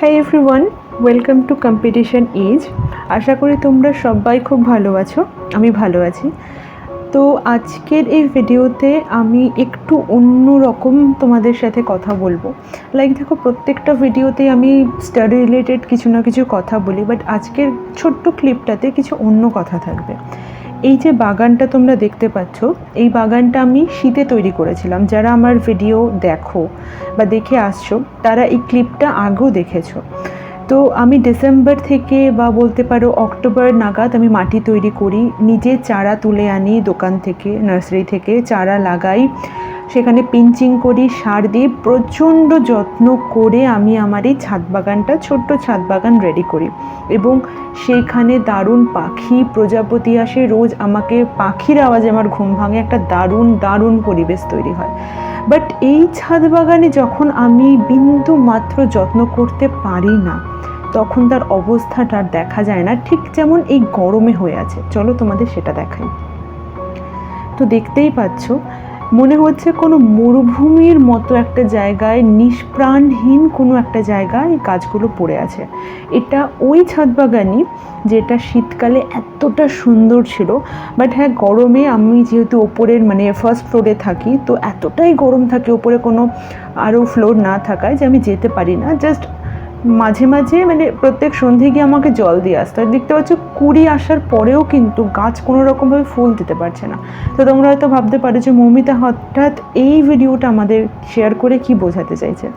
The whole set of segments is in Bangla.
হ্যাঁ everyone welcome to competition edge আশা করি তোমরা সবাই খুব ভালো আছো, আমি ভালো আছি। তো আজকের এই ভিডিওতে আমি একটু অন্য রকম তোমাদের সাথে কথা বলব। লাইক দেখো, প্রত্যেকটা ভিডিওতে আমি স্টাডি রিলেটেড কিছু না কিছু কথা বলি বাট আজকের ছোট্ট ক্লিপটাতে কিছু অন্য কথা থাকবে। এই যে বাগানটা তোমরা দেখতে পাচ্ছ, এই বাগানটা আমি শীতে তৈরি করেছিলাম। যারা আমার ভিডিও দেখো বা দেখে আসছো, তারা এই ক্লিপটা আগেও দেখেছ। তো আমি ডিসেম্বর থেকে বা বলতে পারো অক্টোবর নাগাদ আমি মাটি তৈরি করি, নিজে চারা তুলে আনি দোকান থেকে নার্সারি থেকে, চারা লাগাই। সেখানে পিঞ্চিং করি, সার দিয়ে প্রচণ্ড যত্ন করে আমি আমার এই ছাদ বাগানটা, ছোট্ট ছাদ বাগান রেডি করি। এবং সেইখানে দারুণ পাখি, প্রজাপতি আসে, রোজ আমাকে পাখির আওয়াজে আমার ঘুম ভাঙে, একটা দারুণ দারুণ পরিবেশ তৈরি হয়। বাট এই ছাদ বাগানে যখন আমি বিন্দু মাত্র যত্ন করতে পারি না, তখন তার অবস্থাটা দেখা যায় না। ঠিক যেমন এই গরমে হয়ে আছে। চলো তোমাদের সেটা দেখাই। তো দেখতেই পাচ্ছ মনে হচ্ছে কোনো মরুভূমির মতো একটা জায়গায়, নিষ্প্রাণহীন কোনো একটা জায়গায় এই গাছগুলো পড়ে আছে। এটা ওই ছাদ বাগানই যেটা শীতকালে এতটা সুন্দর ছিল। বাট হ্যাঁ গরমে আমি যেহেতু ওপরের মানে ফার্স্ট ফ্লোরে থাকি, তো এতটাই গরম থাকে, ওপরে কোনো আরও ফ্লোর না থাকায় যে আমি যেতে পারি না। জাস্ট মাঝে মাঝে মানে প্রত্যেক সন্ধে গিয়ে আমাকে জল দিয়ে আসতে হয়। দেখতে পাচ্ছ, কুড়ি আসার পরেও কিন্তু গাছ কোনো রকমভাবে ফুল দিতে পারছে না। তো তোমরা হয়তো ভাবতে পারো যে মৌমিতা হঠাৎ এই ভিডিওটা আমাদের শেয়ার করে কি বোঝাতে চাইছে?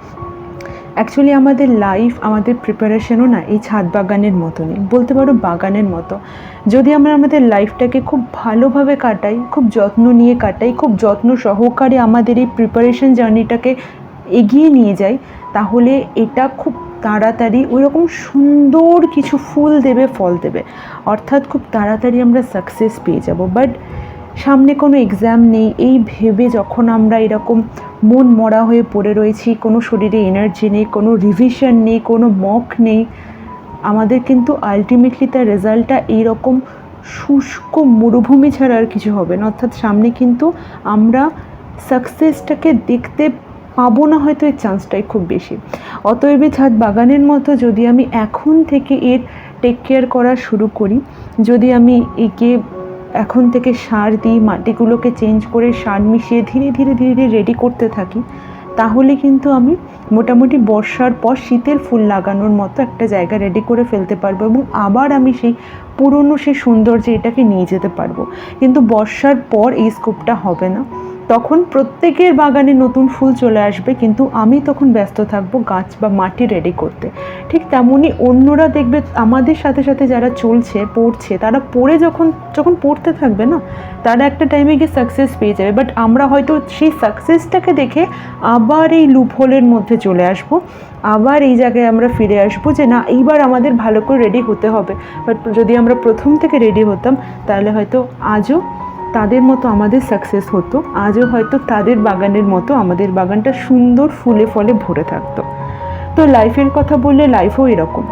অ্যাকচুয়ালি আমাদের লাইফ আমাদের প্রিপারেশনও না এই ছাদ বাগানের মতনই। বলতে পারো বাগানের মতো। যদি আমরা আমাদের লাইফটাকে খুব ভালোভাবে কাটাই, খুব যত্ন নিয়ে কাটাই, খুব যত্ন সহকারে আমাদের এই প্রিপারেশন জার্নিটাকে এগিয়ে নিয়ে যাই, তাহলে এটা খুব তাড়াতাড়ি ওই রকম সুন্দর কিছু ফুল দেবে, ফল দেবে। অর্থাৎ খুব তাড়াতাড়ি আমরা সাকসেস পেয়ে যাব। বাট সামনে কোনো এক্সাম নেই। এই ভেবে যখন আমরা এরকম মন মরা হয়ে পড়ে রয়েছি, কোনো শরীরে এনার্জি নেই, কোনো রিভিশন নেই, কোনো মক নেই, আমাদের কিন্তু আলটিমেটলি তার রেজাল্টটা এইরকম শুষ্ক মরুভূমি ছাড়া আর কিছু হবে না। অর্থাৎ সামনে কিন্তু আমরা সাকসেসটাকে দেখতে পাবো না হয়তো এর চান্সটাই খুব বেশি। অতএব ছাদ বাগানের মতো যদি আমি এখন থেকে এর টেক কেয়ার করা শুরু করি, যদি আমি একে এখন থেকে সার দিই, মাটিগুলোকে চেঞ্জ করে সার মিশিয়ে ধীরে ধীরে ধীরে ধীরে রেডি করতে থাকি, তাহলে কিন্তু আমি মোটামুটি বর্ষার পর শীতের ফুল লাগানোর মতো একটা জায়গা রেডি করে ফেলতে পারব এবং আবার আমি সেই পুরনো, সেই সৌন্দর্য এটাকে নিয়ে যেতে পারব। কিন্তু বর্ষার পর এই স্কোপটা হবে না। তখন প্রত্যেকের বাগানে নতুন ফুল চলে আসবে, কিন্তু আমি তখন ব্যস্ত থাকব গাছ বা মাটি রেডি করতে। ঠিক তেমনই অন্যরা দেখবে আমাদের সাথে সাথে যারা চলছে, পড়ছে, তারা পড়ে যখন যখন পড়তে থাকবে না, তারা একটা টাইমে গিয়ে সাকসেস পেয়ে যাবে। বাট আমরা হয়তো সেই সাকসেসটাকে দেখে আবার এই লুপহোলের মধ্যে চলে আসব। আবার এই জায়গায় আমরা ফিরে আসব যে, না, এইবার আমাদের ভালো করে রেডি হতে হবে। বাট যদি আমরা প্রথম থেকে রেডি হতাম, তাহলে হয়তো আজও তাদের মতো আমাদের সাকসেস হতো। আজও হয়তো তাদের বাগানের মতো আমাদের বাগানটা সুন্দর ফুলে ফলে ভরে থাকতো। তো লাইফের কথা বললে লাইফও এরকম।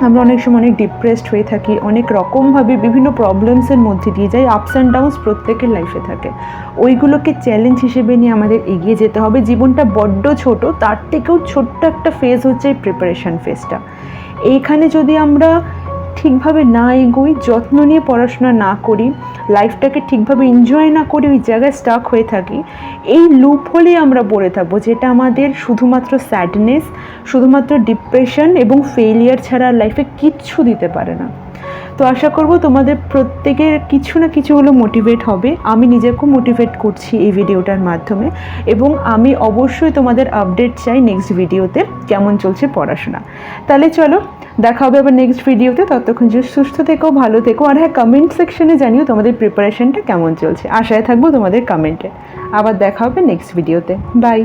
আমরা অনেক সময় অনেক ডিপ্রেসড হয়ে থাকি, অনেক রকমভাবে বিভিন্ন প্রবলেমসের মধ্যে দিয়ে যাই আপস অ্যান্ড ডাউনস প্রত্যেকের লাইফে থাকে। ওইগুলোকে চ্যালেঞ্জ হিসেবে নিয়ে আমাদের এগিয়ে যেতে হবে। জীবনটা বড্ড ছোট, তার থেকেও ছোট্ট একটা ফেজ হচ্ছে এই প্রিপারেশন ফেজটা এইখানে যদি আমরা ঠিকভাবে না এগোই, যত্ন নিয়ে পড়াশোনা না করি লাইফটাকে ঠিকভাবে এনজয় না করি, ওই জায়গায় স্টাক হয়ে থাকি, এই লুপ হলেই আমরা পড়ে থাকব, যেটা আমাদের শুধুমাত্র স্যাডনেস শুধুমাত্র ডিপ্রেশন এবং ফেলিয়ার ছাড়া লাইফে কিচ্ছু দিতে পারে না। তো আশা করব তোমাদের প্রত্যেকের কিছু না কিছু হলো মোটিভেট হবে। আমি নিজেকেও মোটিভেট করছি এই ভিডিওটার মাধ্যমে এবং আমি অবশ্যই তোমাদের আপডেট চাই নেক্সট ভিডিওতে কেমন চলছে পড়াশোনা। তাহলে চলো, দেখা হবে আবার নেক্সট ভিডিওতে ততক্ষণ যে সুস্থ থেকো, ভালো থেকো আর হ্যাঁ কমেন্ট সেকশনে জানিও তোমাদের প্রিপারেশনটা কেমন চলছে। আশায় থাকব তোমাদের কমেন্টে আবার দেখা হবে নেক্সট ভিডিওতে বাই